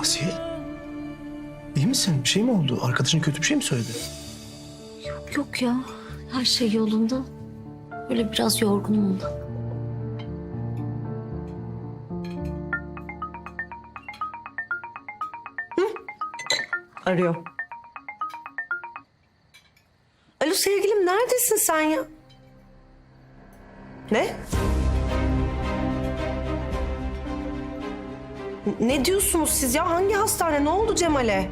Asiye. İyi misin? Bir şey mi oldu? Arkadaşın kötü bir şey mi söyledi? Yok yok ya. Her şey yolunda. Böyle biraz yorgunum ondan. Arıyor. Alo sevgilim neredesin sen ya? Ne? Ne diyorsunuz siz ya? Hangi hastane? Ne oldu Cemal'e?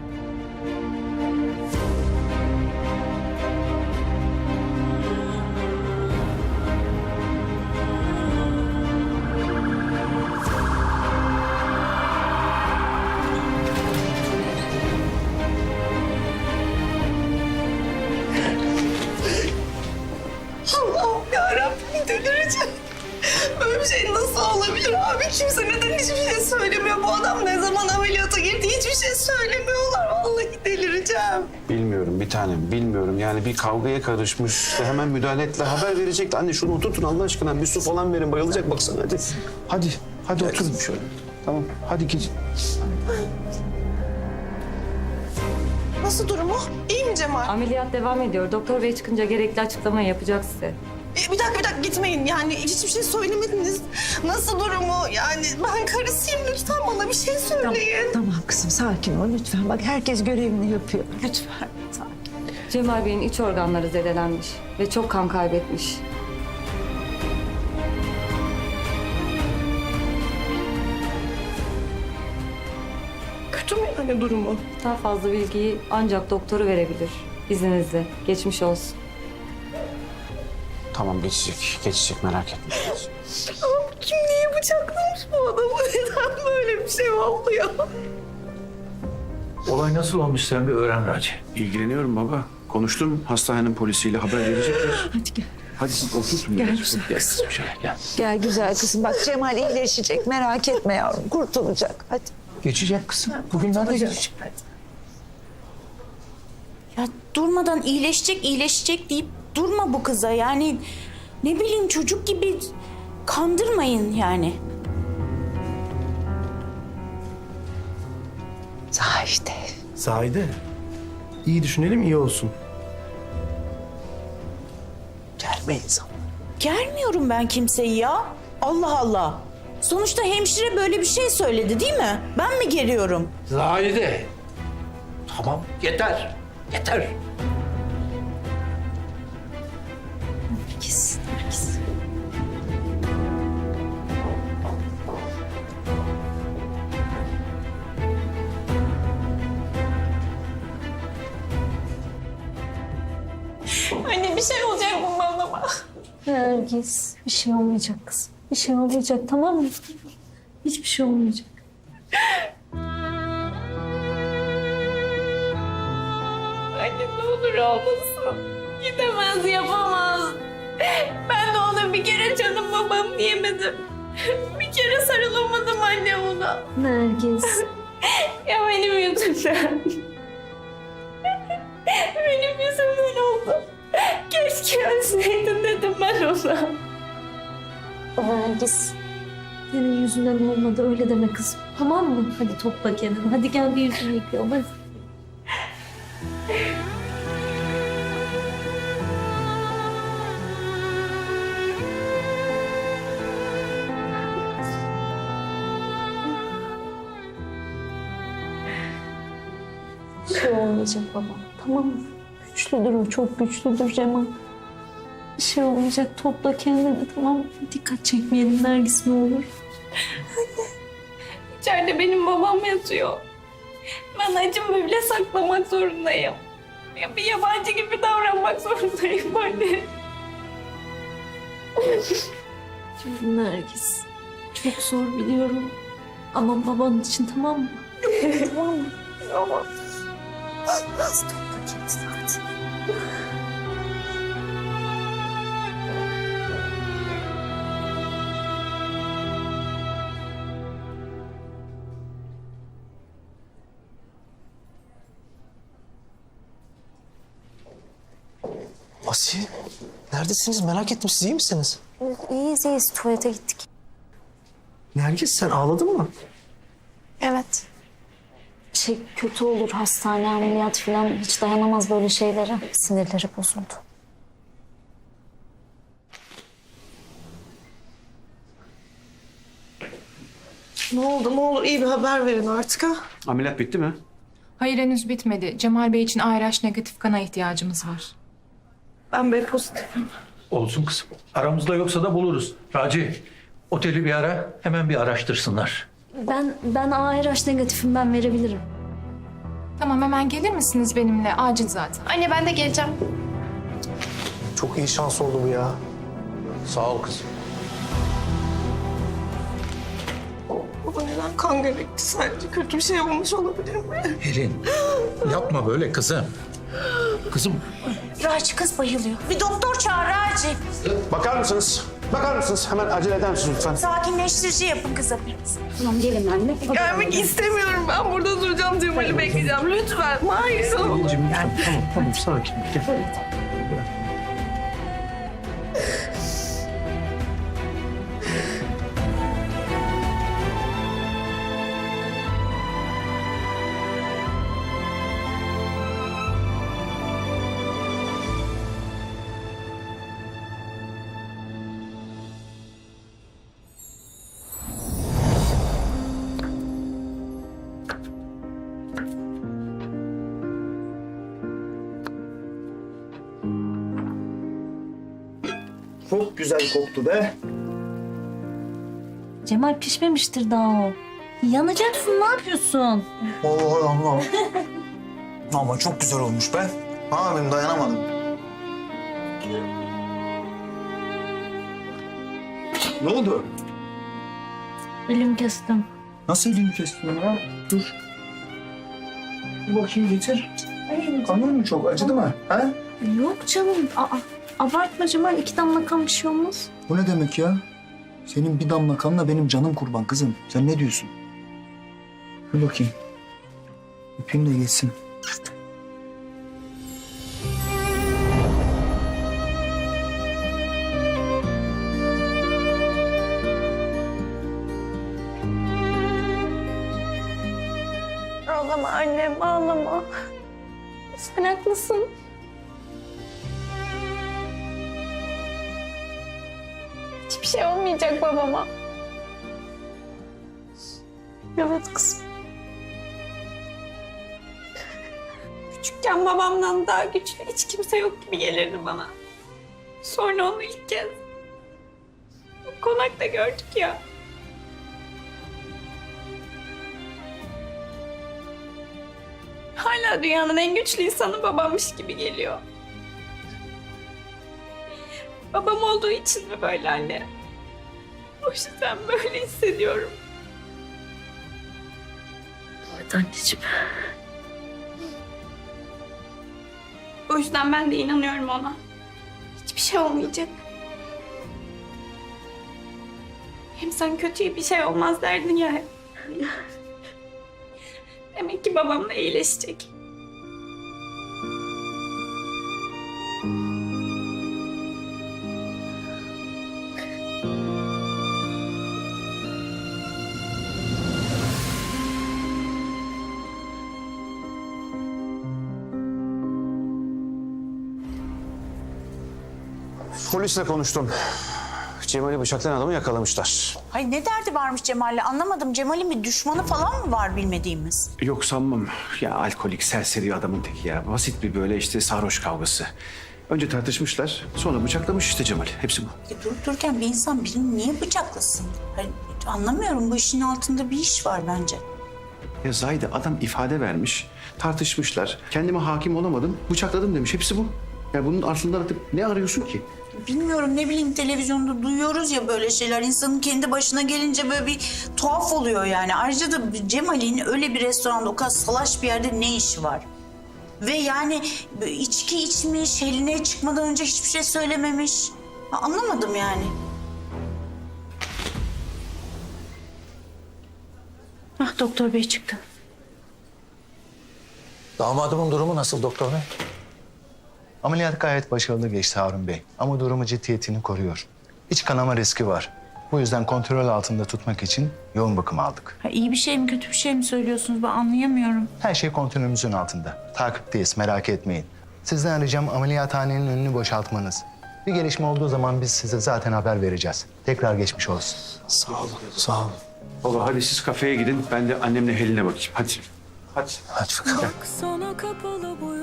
Tanem bilmiyorum. Yani bir kavgaya karışmış. İşte hemen müdahale ettiler. Haber verecekti. Anne şunu oturtun Allah aşkına. Bir su falan verin. Bayılacak baksana hadi. Hadi. Hadi oturun şöyle. Tamam. Hadi git. Nasıl durumu? İyi mi Cemal? Ameliyat devam ediyor. Doktor bey çıkınca gerekli açıklamayı yapacak size. Bir bir dakika bir dakika gitmeyin. Yani hiçbir şey söylemediniz. Nasıl durumu? Yani ben karısıyım. Lütfen bana bir şey söyleyin. Tamam kızım sakin ol lütfen. Bak herkes görevini yapıyor. Lütfen. Cemal Bey'in iç organları zedelenmiş ve çok kan kaybetmiş. Kötü mü yani durumu? Daha fazla bilgiyi ancak doktoru verebilir. İzninizle. Geçmiş olsun. Tamam geçecek. Geçecek merak etme. Kim niye bıçaklamış bu adamı? Neden böyle bir şey oldu ya? Olay nasıl olmuş sen bir öğren Raci. İlgileniyorum baba. Konuştum hastanenin polisiyle haber verecekler. Hadi gel. Hadi siz oturun. Gel güzel. Gel kızım şöyle gel. Gel güzel kızım. Bak Cemal iyileşecek. Merak etme yavrum. Kurtulacak. Hadi. Geçecek kızım. Bugünlerde geçecek. Ya durmadan iyileşecek, iyileşecek deyip durma bu kıza. Yani ne bileyim çocuk gibi kandırmayın yani. Zahide. Zahide. İyi düşünelim iyi olsun. Gelmeyiz ama. Germiyorum ben kimseyi ya. Allah Allah. Sonuçta hemşire böyle bir şey söyledi değil mi? Ben mi geriyorum? Zahide. Tamam yeter. Yeter. Nergis. Bir şey olmayacak kızım. Bir şey olmayacak tamam mı? Hiçbir şey olmayacak. Anne ne olur olmasın. Gidemez, yapamaz. Ben de ona bir kere canım babam diyemedim. Bir kere sarılamadım anne ona. Nergis. Ya benim yüzümden. Keşke dedim ben ona. Nergis. Senin yüzünden olmadı öyle deme kızım. Tamam mı? Hadi topla kendini. Hadi gel bir yüzünü yıkayalım. Hadi. Bir şey olmayacak baba. Tamam mı? Güçlüdür o. Çok güçlüdür Cemal. Şey olmayacak. Topla kendini tamam? Dikkat çekmeyelim Nergis ne olur. İçeride benim babam yatıyor. Ben acımı bile saklamak zorundayım. Ya bir yabancı gibi davranmak zorundayım anne. Nergis. Çok zor biliyorum. Ama baban için tamam mı? tamam mı? Ama Biraz topla kendini hadi. Asiye. Neredesiniz? Merak ettim. Siz iyi misiniz? İyiyiz iyiyiz. Tuvalete gittik. Nergis sen ağladın mı? evet. şey kötü olur. Hastane, ameliyat falan hiç dayanamaz böyle şeylere. Sinirleri bozuldu. Ne oldu ne olur iyi bir haber verin artık ha. Ameliyat bitti mi? Hayır henüz bitmedi. Cemal Bey için ARH negatif kana ihtiyacımız var. Ben B pozitifim. Olsun kızım. Aramızda yoksa da buluruz. Raci, oteli bir ara hemen bir araştırsınlar. Ben ben ARH negatifim ben verebilirim. Tamam hemen gelir misiniz benimle? Acil zaten. Anne ben de geleceğim. Çok iyi şans oldu bu ya. Sağ ol kızım. Baba neden kan gerekti sence? Kötü bir şey olmuş olabilir mi? Pelin, yapma böyle kızım. Kızım, Raci kız bayılıyor. Bir doktor çağır Raci. Bakar mısınız? Bakar mısınız? Hemen acele eder misiniz lütfen? Sakinleştirici yapın kıza biraz. Tamam gelin anne. Gelmek istemiyorum. Ben burada duracağım Cemal'i bekleyeceğim. Lütfen. Hayır. Tamam tamam tamam sakin. Gel. Güzel koktu be. Cemal pişmemiştir daha o. Yanacaksın ne yapıyorsun? Vallahi Allah. Ama çok güzel olmuş be. Ha benim dayanamadım. Ne oldu? Elim kestim. Nasıl elini kestin ya? Dur. Bir bakayım getir. Kanıyor mu çok? Acıdı mı? Ha? Yok canım. Aa, abartma Cemal. iki damla kan bir şey olmaz. Bu ne demek ya? Senin bir damla kanla benim canım kurban kızım. Sen ne diyorsun? Dur bakayım. Öpeyim de geçsin. Ağlama annem ağlama. Sen haklısın. Olmayacak babama. Evet kızım. Küçükken babamdan daha güçlü hiç kimse yok gibi gelirdi bana. Sonra onu ilk kez konakta gördük ya. Hala dünyanın en güçlü insanı babammış gibi geliyor. Babam olduğu için mi böyle anne? O yüzden böyle hissediyorum. Evet anneciğim. O yüzden ben de inanıyorum ona. Hiçbir şey olmayacak. Hem sen kötüye bir şey olmaz derdin ya. Demek ki babam da iyileşecek. Polisle konuştum. Cemal'i bıçaklayan adamı yakalamışlar. Hay ne derdi varmış Cemal'le anlamadım. Cemal'in bir düşmanı falan mı var bilmediğimiz? Yok sanmam. Ya alkolik, serseri adamın teki ya. Basit bir böyle işte sarhoş kavgası. Önce tartışmışlar, sonra bıçaklamış işte Cemal. Hepsi bu. Ya durup dururken bir insan birini niye bıçaklasın? Hani anlamıyorum bu işin altında bir iş var bence. Ya Zahide adam ifade vermiş, tartışmışlar. Kendime hakim olamadım, bıçakladım demiş. Hepsi bu. Ya bunun altında ne arıyorsun ki? Bilmiyorum ne bileyim televizyonda duyuyoruz ya böyle şeyler. İnsanın kendi başına gelince böyle bir tuhaf oluyor yani. Ayrıca da Cemal'in öyle bir restoranda o kadar salaş bir yerde ne işi var? Ve yani içki içmiş, eline çıkmadan önce hiçbir şey söylememiş. Anlamadım yani. Ah doktor bey çıktı. Damadımın durumu nasıl doktor bey? Ameliyat gayet başarılı geçti Harun Bey. Ama durumu ciddiyetini koruyor. İç kanama riski var. Bu yüzden kontrol altında tutmak için yoğun bakım aldık. Ha, iyi bir şey mi kötü bir şey mi söylüyorsunuz ben anlayamıyorum. Her şey kontrolümüzün altında. Takipteyiz merak etmeyin. Sizden ricam ameliyathanenin önünü boşaltmanız. Bir gelişme olduğu zaman biz size zaten haber vereceğiz. Tekrar geçmiş olsun. Sağ olun, sağ olun. Baba hadi siz kafeye gidin. Ben de annemle Helin'e bakayım. Hadi. Hadi. Hadi bakalım. Sana kapalı bu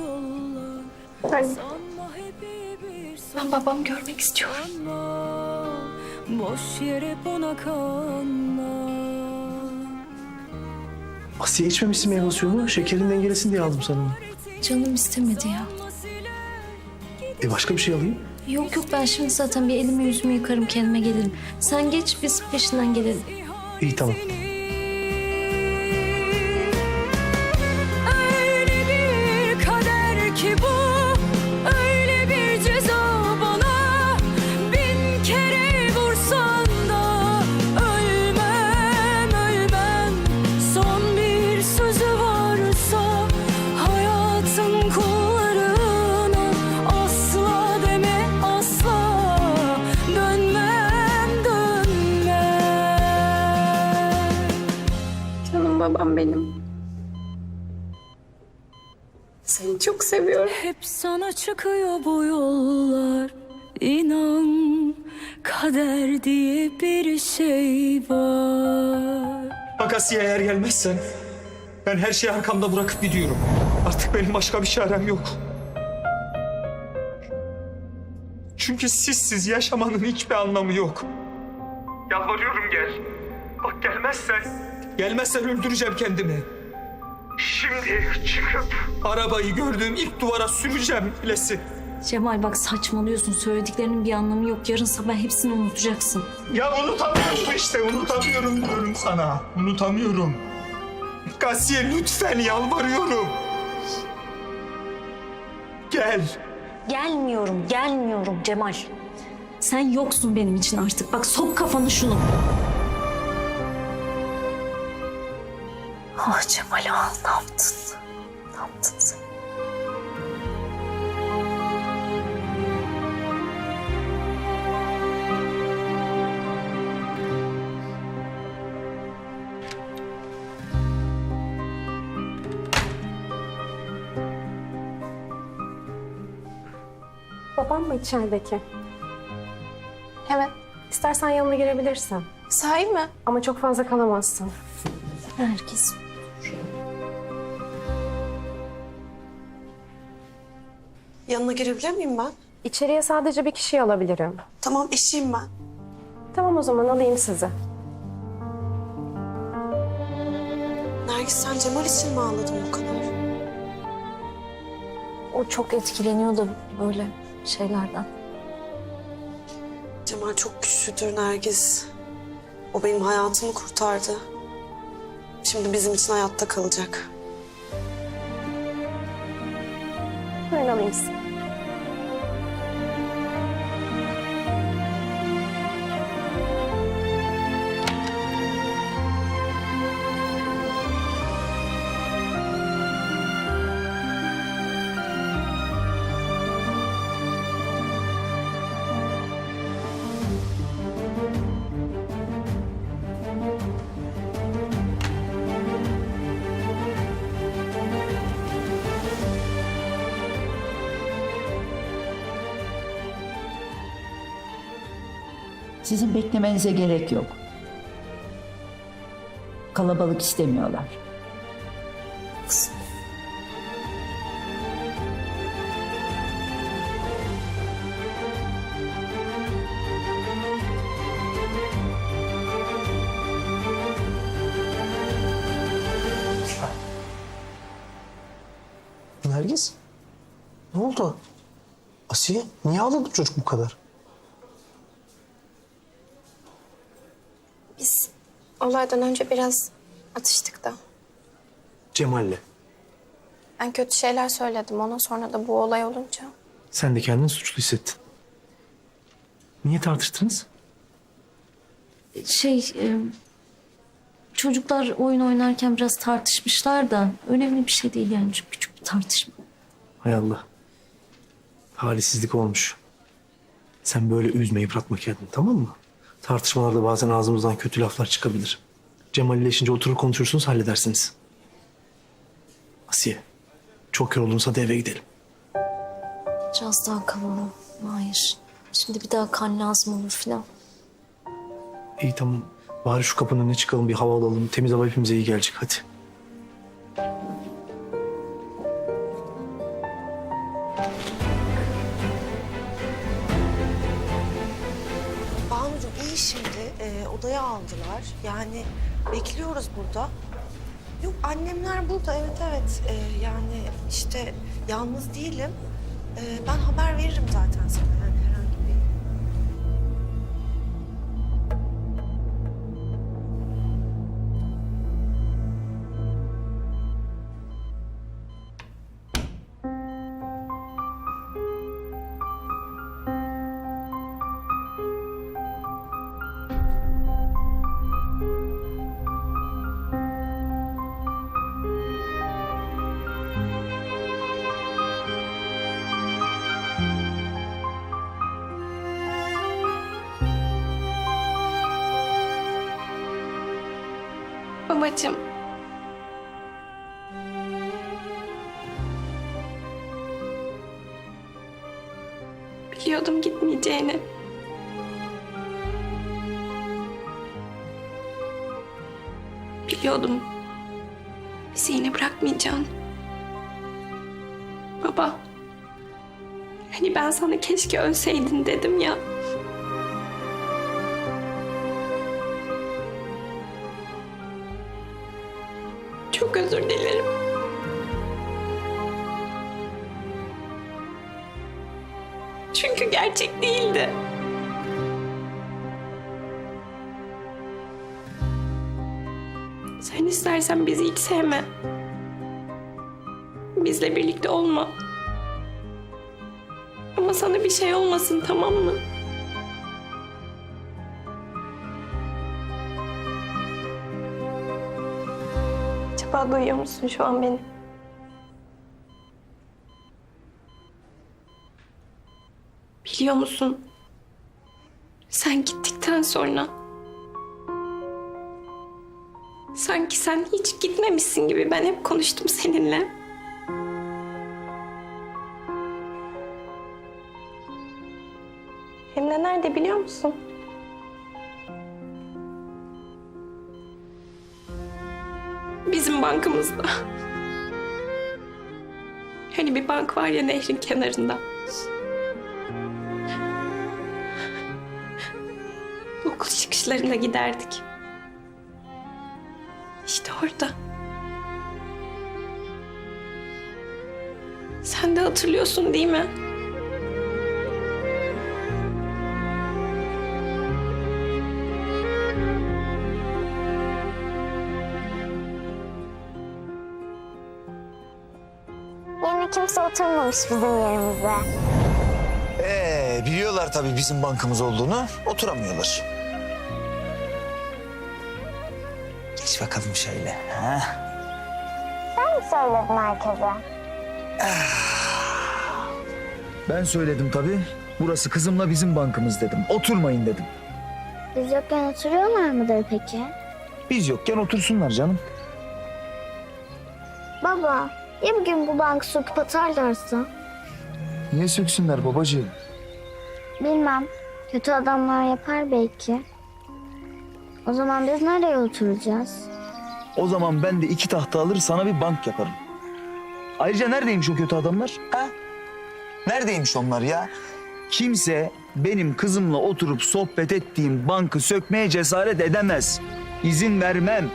bir Ben babamı görmek istiyorum. Boş yere buna kanma. Asiye içmemişsin meyve suyunu. Şekerin dengelesin diye aldım sana. Canım istemedi ya. E başka bir şey alayım. Yok yok ben şimdi zaten bir elimi yüzümü yıkarım kendime gelirim. Sen geç biz peşinden gelelim. İyi tamam. Diye bir şey var Bak Asiye eğer gelmezsen ben her şeyi arkamda bırakıp gidiyorum. Artık benim başka bir çarem yok. Çünkü sizsiz yaşamanın hiçbir anlamı yok. Yalvarıyorum gel. Bak gelmezsen. Gelmezsen öldüreceğim kendimi. Şimdi çıkıp arabayı gördüğüm ilk duvara süreceğim bilesin. Cemal bak saçmalıyorsun söylediklerinin bir anlamı yok yarın sabah hepsini unutacaksın Ya unutamıyorum işte unutamıyorum diyorum sana. Unutamıyorum. Kasiye lütfen yalvarıyorum. Gel. Gelmiyorum gelmiyorum Cemal Sen yoksun benim için artık bak sok kafanı şunu Ah Cemal ah ne yaptın mı içerideki? Evet. İstersen yanına girebilirsin. Sahi mi? Ama çok fazla kalamazsın. Herkes Yanına girebilir miyim ben? İçeriye sadece bir kişiyi alabilirim. Tamam eşiyim ben. Tamam o zaman alayım sizi. Nergis sen Cemal için mi ağladın bu kadar? O çok etkileniyor da böyle şeylerden Cemal çok güçlüdür Nergis. O benim hayatımı kurtardı. Şimdi bizim için hayatta kalacak. Buyurun alayım Sizin beklemenize gerek yok. Kalabalık istemiyorlar. Nergis? Ne oldu? Asiye niye ağladı çocuk bu kadar? Biz olaydan önce biraz atıştık da. Cemal'le. Ben kötü şeyler söyledim ona sonra da bu olay olunca. Sen de kendini suçlu hissettin. Niye tartıştınız? Şey e, Çocuklar oyun oynarken biraz tartışmışlar da önemli bir şey değil yani çok küçük bir tartışma. Hay Allah. Halsizlik olmuş. Sen böyle üzme yıpratma kendini tamam mı? Tartışmalarda bazen ağzımızdan kötü laflar çıkabilir. Cemal iyileşince oturur konuşursunuz halledersiniz. Asiye, çok yoruldunsa da eve gidelim. Biraz daha kalalım. Hayır. Şimdi bir daha kan lazım olur filan. İyi tamam. Bari şu kapının önüne çıkalım bir hava alalım. Temiz hava hepimize iyi gelecek hadi. Aldılar. Yani bekliyoruz burada. Yok annemler burada evet evet. Ee, yani işte yalnız değilim. Ee, ben haber veririm zaten sana yani Babacığım. Biliyordum gitmeyeceğini. Biliyordum. Bizi yine bırakmayacaksın. Baba. Hani ben sana keşke ölseydin dedim ya. Özür dilerim. Çünkü gerçek değildi. Sen istersen bizi hiç sevme. Bizle birlikte olma. Ama sana bir şey olmasın tamam mı? Acaba duyuyor musun şu an beni? Biliyor musun? Sen gittikten sonra sanki sen hiç gitmemişsin gibi ben hep konuştum seninle. Hem de nerede biliyor musun? Bizim bankamızda. Hani bir bank var ya nehrin kenarında. Okul çıkışlarında giderdik. İşte orada. Sen de hatırlıyorsun değil mi? Yine kimse oturmamış bizim yerimize. Ee, biliyorlar tabii bizim bankamız olduğunu. Oturamıyorlar. Geç bakalım şöyle. Ha? Sen mi söyledin herkese? Ben söyledim tabii. Burası kızımla bizim bankamız dedim. Oturmayın dedim. Biz yokken oturuyorlar mıdır peki? Biz yokken otursunlar canım. Baba, ya bir gün bu bank söküp atarlarsa? Niye söksünler babacığım? Bilmem. Kötü adamlar yapar belki. O zaman biz nereye oturacağız? O zaman ben de iki tahta alır sana bir bank yaparım. Ayrıca neredeymiş o kötü adamlar? Ha? Neredeymiş onlar ya? Kimse benim kızımla oturup sohbet ettiğim bankı sökmeye cesaret edemez. İzin vermem.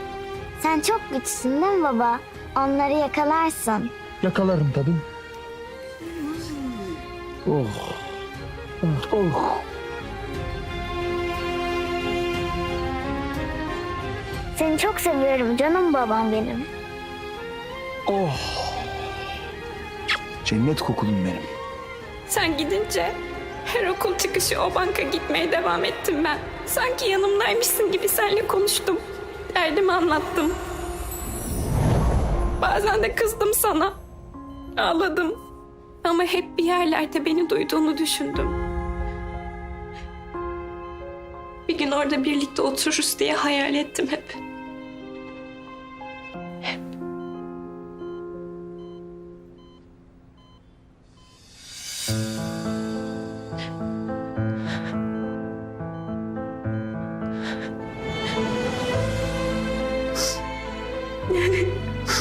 Sen çok güçsün değil mi baba? Onları yakalarsın. Yakalarım tabii. Oh. Oh. oh. Seni çok seviyorum canım babam benim. Oh. Cennet kokulum benim. Sen gidince her okul çıkışı o banka gitmeye devam ettim ben. Sanki yanımdaymışsın gibi seninle konuştum. Derdimi anlattım. Bazen de kızdım sana. Ağladım. Ama hep bir yerlerde beni duyduğunu düşündüm. Bir gün orada birlikte otururuz diye hayal ettim hep. Canım